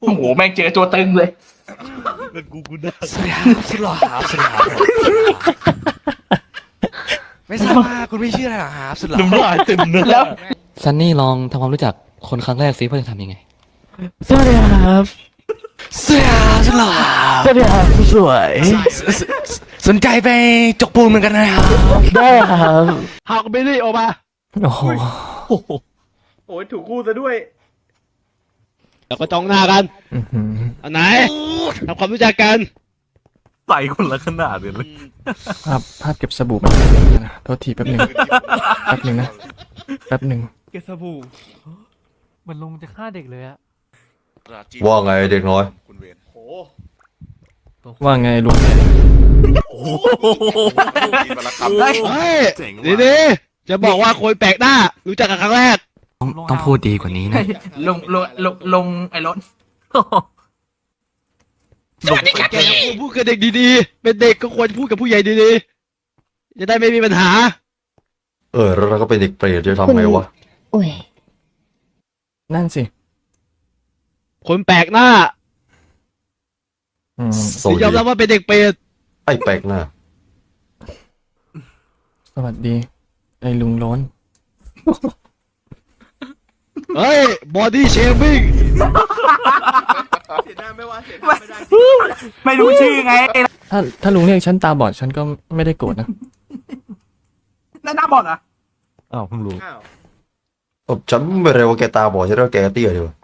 โอ้โหแม่งเจอตัวตึงเลยเป็นกูกูได้สวัสดีครับสุดหล่อครับสุดหล่อครับไม่ทราบว่าคุณพี่ชื่ออะไรเหรอครับสุดหล่อน้ำลายเต็มเนื้อแล้วซันนี่ลองทำความรู้จักคนครั้งแรกซิว่าจะทำยังไง สวัสดีครับสวัสดีครับสุดหล่อครับสวัสดีครับสวยสสสนใจไปจกปูนเหมือนกันนะครับได้ครับหากไม่ได้ออกมา โอ้โหโอ้โหโอ้ยถูกคู่ซะด้วย แล้วก็จ้องหน้ากันอื้อหืออันไหนทำความรู้จักกันใส่คนละขนาดเลยภาพภาพเก็บสบู่มันนะโทษทีแป๊บหนึ่งแป๊บหนึ่งนะแป๊บหนึ่งเกสบูเหมือนลุงจะฆ่าเด็กเลยอะว่าไงเด็กน้อยโหว่าไงลุงเฮ้ยเฮ้ยเจ๋งดีว่ะดีๆจะบอกว่าคนแปลกหน้า รู้จักกันครั้งแรก ต้องต้องพูดดีกว่านี้นะ ลงลงลงลงไอ้รถแกก็ควรพูดกับเด็กดีๆ เป็นเด็กก็ควรพูดกับผู้ใหญ่ดีๆ จะได้ไม่มีปัญหา เออแล้วเราก็เป็นเด็กเปรตจะทำไงวะโอ้ยนั่นสิ คนแปลกหน้าอืมโซที่ยอมรับว่าเป็นเด็กเปรตไอ้แปลกหน้า สวัสดี ไอ้ลุงโล้น เฮ้ย บอดี้เชมิ่งไม่รู้ชื่อไงถ้าถ้าลุงเรียกฉันตาบอดฉันก็ไม่ได้โกรธนะแล้วหน้าบอดเหรอะอ้าวเพิ่งรู้เออฉันไม่เร็วว่าแกตาบอดใช่ไหมแกเตี้ยดีวะ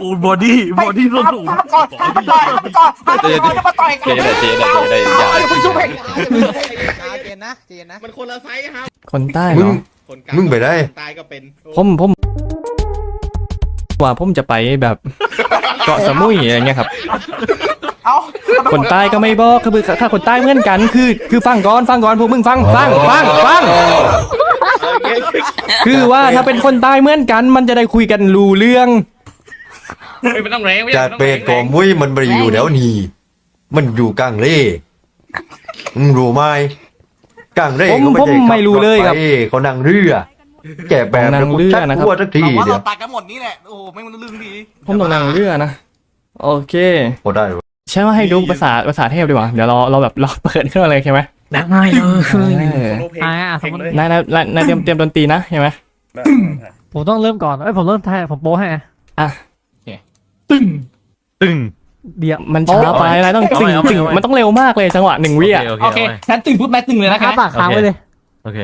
โอ้บอดี้บอดี้สูงห้ามก่อนห้ามมาต่อยห้ามมาต่อยห้ามมาต่อยห้ามมาต่อยกันเจ๊ได้เจ๊ได้เจ๊ได้อย่าเพิ่งสู้เพลงเจนนะเจนนะมันคนละไซส์ครับคนใต้มึเหรงอ คนกลางมึงไปได้ตายก็เป็นผมผมว่าผมจะไปแบบเกาะสมุยอะไรเงี้ยครับ เอาคนใต้ก็ไม่บอกคือถ้าคนใต้เหมือนกัน คือ คือฟังก่อนฟังก่อนพวกมึงฟังฟังฟังฟังคือว่าถ้าเป็นคนใต้เหมือนกัน มันจะได้คุยกันรู้เรื่องไม่ต้องแรงจัดเปรตของมุ้ยมันไม่ได้อยู่แถวนี้มันอยู่กลางเร่มึงรู้ไหม กลางเร่ผมเขาไม่ผมใช่ขัไม่รู้เลยครับถไปเขานั่งเรือ แกแบบนั่งเรือนะครับทั่วสักทีว่าเดียเราวตายกันหมดนี่แหละ โอ้ไม่มันลึงดีผมต้องนั่งเรือนะ โอเคพอได้วะใช่ว่าให้ดูภาษาภาษาเทพดีกว่า เดี๋ยวเราเราแบบเราเปิดขึ้นมาเลยใช่ไหมได้เลยเออโลเพลงเพลงเลยนายนายนายนายเตรียมเตรียมดนตรีนะใช่ไหมผมต้องเริ่มก่อน เอ้ยผมเริ่มแทนผมโป้ให้อะตึ้งตึง เดี๋ยวมันช้าไปนายต้องเอาตึใหม่งเอาใหม่ตึงเอาใหม่มันต้องเร็วมากเลยจังหวะหนึ่งวิอะโอเคโอเคงั้นตึ้งปุ๊บแม่ตึ้งเลยนะค้าคะปากค้างไว้เลยโอเค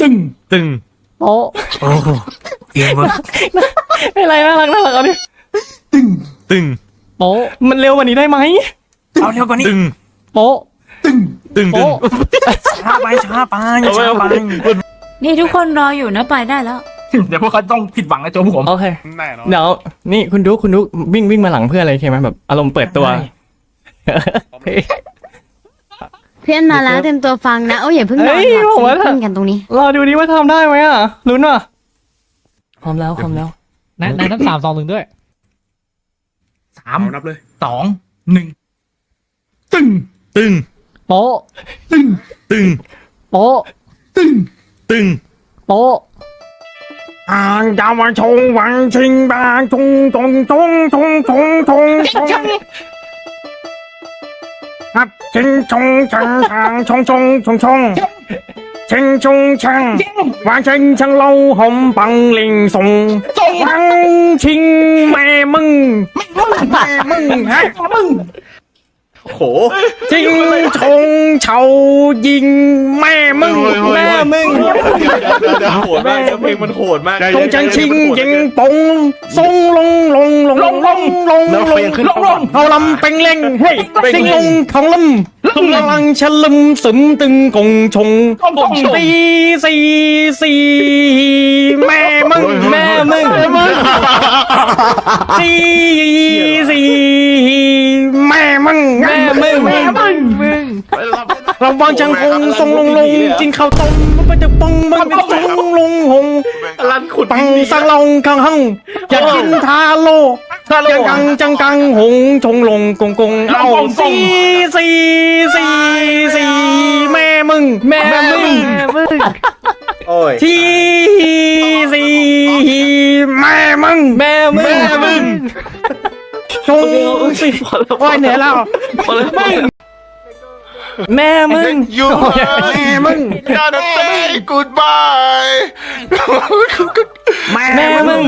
ตึ้งตึงโป๊ะโอ้โหเอียงมาอะไรน่ารักน่ารักเอาดิตึงโป๊ะมันเร็วกว่านี้ได้ไหมเอาเร็วกว่านี้ตึงโป๊ะตึงตึงโป๊ะช้าไปช้าไปอย่าช้าไปนี่ทุกคนรออยู่นะไปได้แล้ว เดี๋ยวพวกเขาต้องผิดหวังในตัวผม โอเค แน่นอนเดี๋ยวนี่คุณดูคุณดูวิ่งวิ่งมาหลังเพื่อนเลยใช่ไหมแบบอารมณ์เปิดตัวเฮ้ยเพื่อนมาแล้วเต็มตัวฟังนะโอ้ยอย่าเพิ่งนอนเฮ้ยหลับผมว่า สิเพิ่งกันตรงนี้ รอดูดิว่าทำได้ไหมอะลุ้นว่ะพร้อมแล้วพร้อมแล้ว นายนายนับสามสองหนึ่งด้วย สามเอานับเลย สองหนึ่งตึ้งตึง โป๊ะตึงโป๊ะตึ้งตึง โป๊ะ อ่างดาวชงวังชิงบางชงชงชงชงชงชงชงครับชิงชงชังชางชงชงชงชงชิงชงชังวางชิงชังเล่าหอมปังลิงส่งส่งวังชิงแม่มึงแม่มึงฮะมึง โหชิงชงเฉายิงแม่มึงแม่มึงโหดมากเพลงมันโหดมากตรงจังชิงยิงปงทรงลงลงลงลงลงลงแล้วเพลงขึ้นลงลงเอาลำเป็งเล่งเฮ้ยสิงลงของลำ กำลังฉลึมสึมตึงกงชงกงชงสีสีสีแม่มึงแม่มึงสีสีแม่มึงแม่มึงแม่มึงระวังจังคงทรงลงลงกินข้าวต้มมันก็จะปองมันก็จะลงลงหงรันขุดปังสังลงคังหังอยากกินทาโลจังกังจังกังหงชงลงกงกงเอาสีสี ที่สี่แม่มึง แม่มึงแม่มึงชงโอ้ยเหนื่อยแล้วแม่มึงอยู่แม่มึงน่าจะเต้กูดบายแม่แม่มึง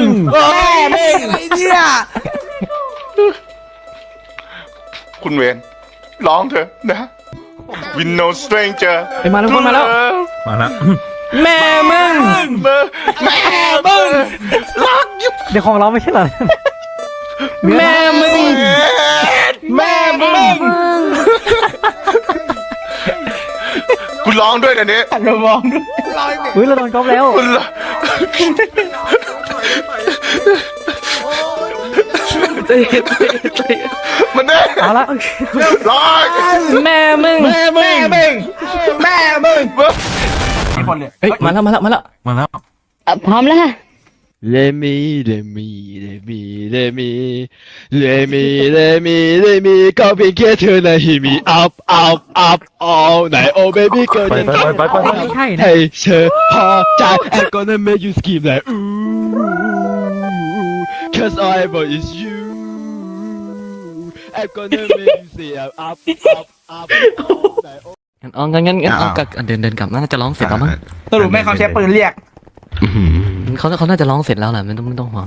แม่มึงไอ้เนี่ยคุณเวนร้องเถอะนะ Win no stranger ไปมาแล้วคนมาแล้วมาแล้ว แม่มึงแม่มึงรักยุบเดี๋ยวของเราไม่ใช่เหรอแม่มึงแม่มึงคุณร้องด้วยนะเนี่ยระวังด้วยเฮ้ยเราโดนก๊อปแล้ว คุณร้องมันเนี่ยเอาละร้องแม่มึงแม่มึงแม่มึงแม่มึงมีคนเฮ้ยมาแล้วมาแล้วมาแล้วมาแล้วพร้อมแล้วค่ะเลมีเลมีเลมีเลมีเลมีเลมีเลมีก็เพียงแค่เธอนะฮิมี up up up all night oh baby girl ไปไปไปไปไปไม่ใช่นะให้เธอพอใจ I'm gonna make you scream like ooh cause all I want is you งั้นเองั้นงั้นงั้นเอากลับเดินเดินกลับน่าจะร้องเสร็จแล้วมั้งสรุปแม่เขาใช้ปืนเรียกเขาเขาน่าจะร้องเสร็จแล้วแหละไม่ต้องไม่ต้องห่วง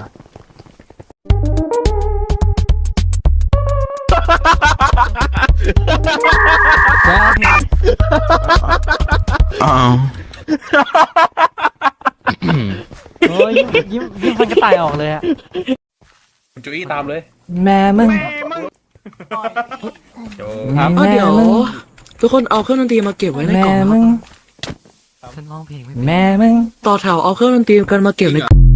อ้าวโอ้ยยิ้มยิ้มยิ้มพันกระต่ายออกเลยอะจุ้ยตามเลย แม่มึง ครับแม่มึงทุกคนเอาเครื่องดนตรีมาเก็บไว้ในแม่กล่องมึง ฉันร้องเพลงไม่เป็น แม่มึง ต่อแถวเอาเครื่องดนตรีกันมาเก็บในกล่อง